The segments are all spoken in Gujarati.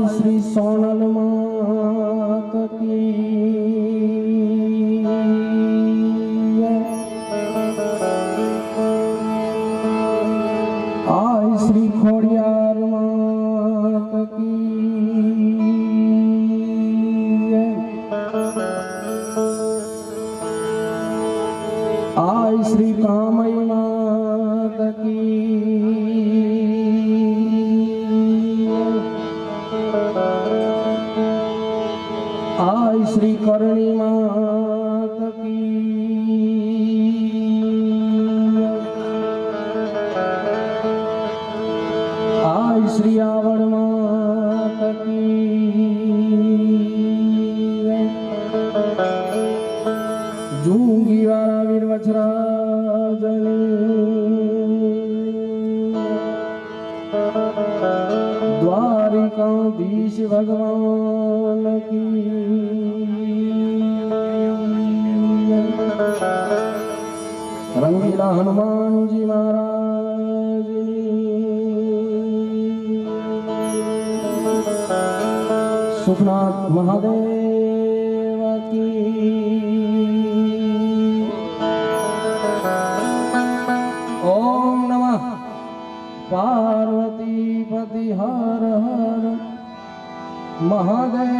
માય શ્રી સોનલ માત આય શ્રી ખોડિયાર માત આય શ્રી કામય શ્રી આવડમાં તકી જૂંગી વાળા વીર વજરાજની દ્વારિકાધીશ ભગવાન કી રંગીલા હનુમાનજી મહારાજની મહાદેવ કી ઓમ નમઃ પાર્વતી પતિ હર હર મહાદેવ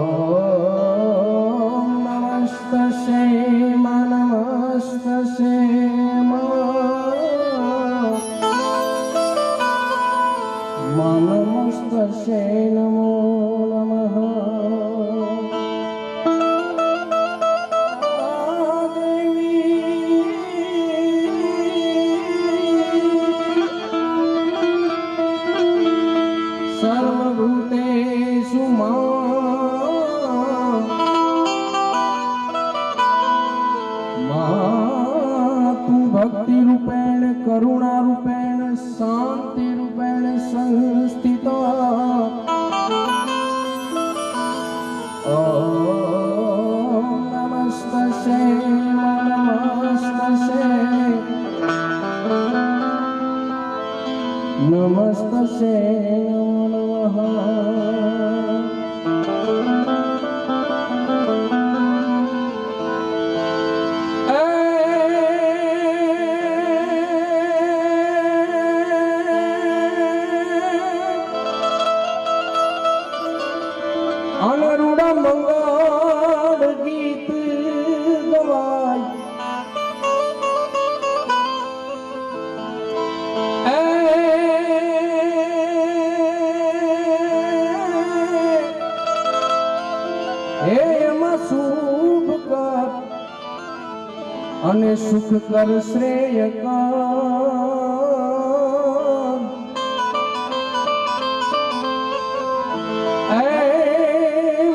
સુખ કર શ્રેય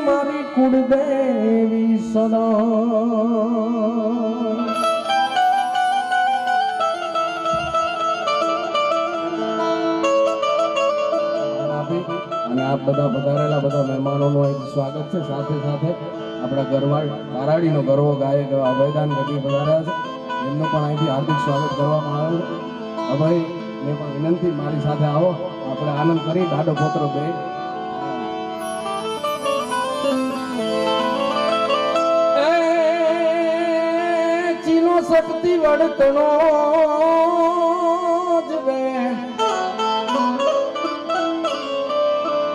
મારી કુળદેવી સદા. અને આપ બધા પધારેલા બધા મહેમાનોનું એક સ્વાગત છે. સાથે સાથે આપણા ગરવાડ બારાડીનો ગરવો ગાયક એવા અભયદાન ગઢવી પધાર્યા છે. એમનું પણ અહીંથી હાર્દિક સ્વાગત કરવામાં આવ્યું. અભય મેં પણ વિનંતી મારી સાથે આવો. આપણે આનંદ કરી દાડો પોતરો બે શક્તિ વડતણો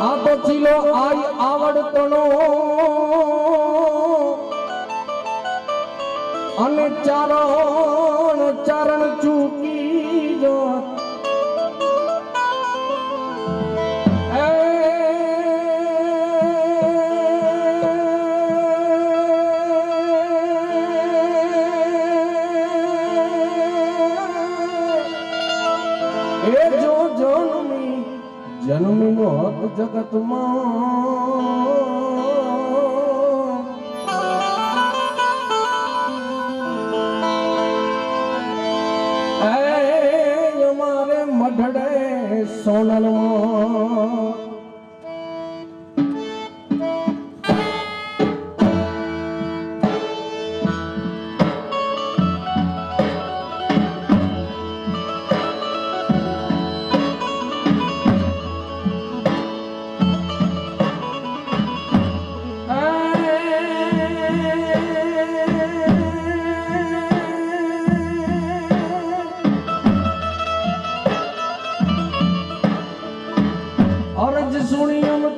આ તો ચીલો આઈ આવડતણો અને ચારણ ચરણ ચૂકી So ngayon lang.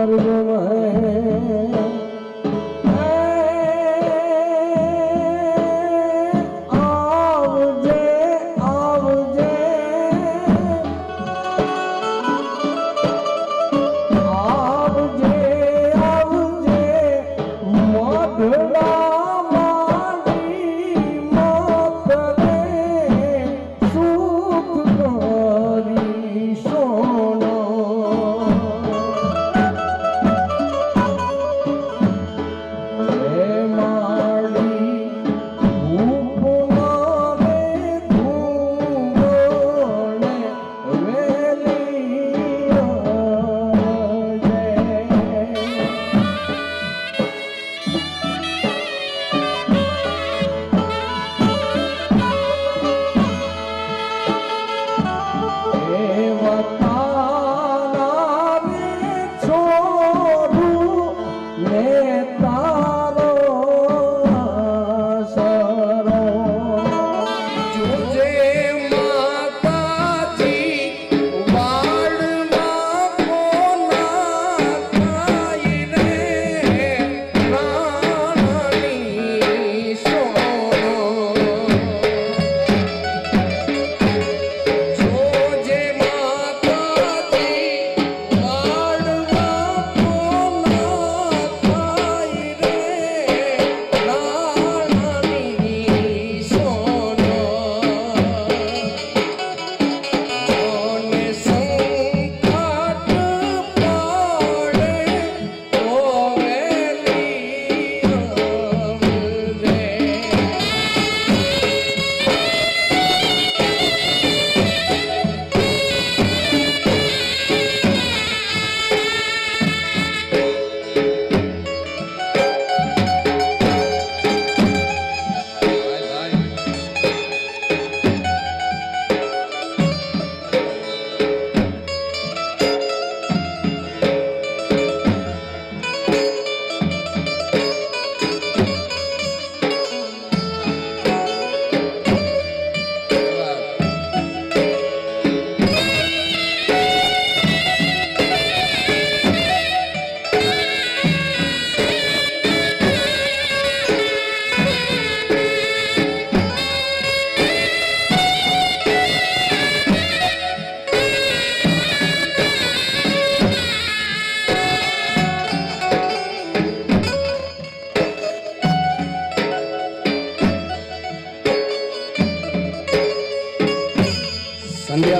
Narayana.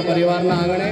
પરિવારના આંગણે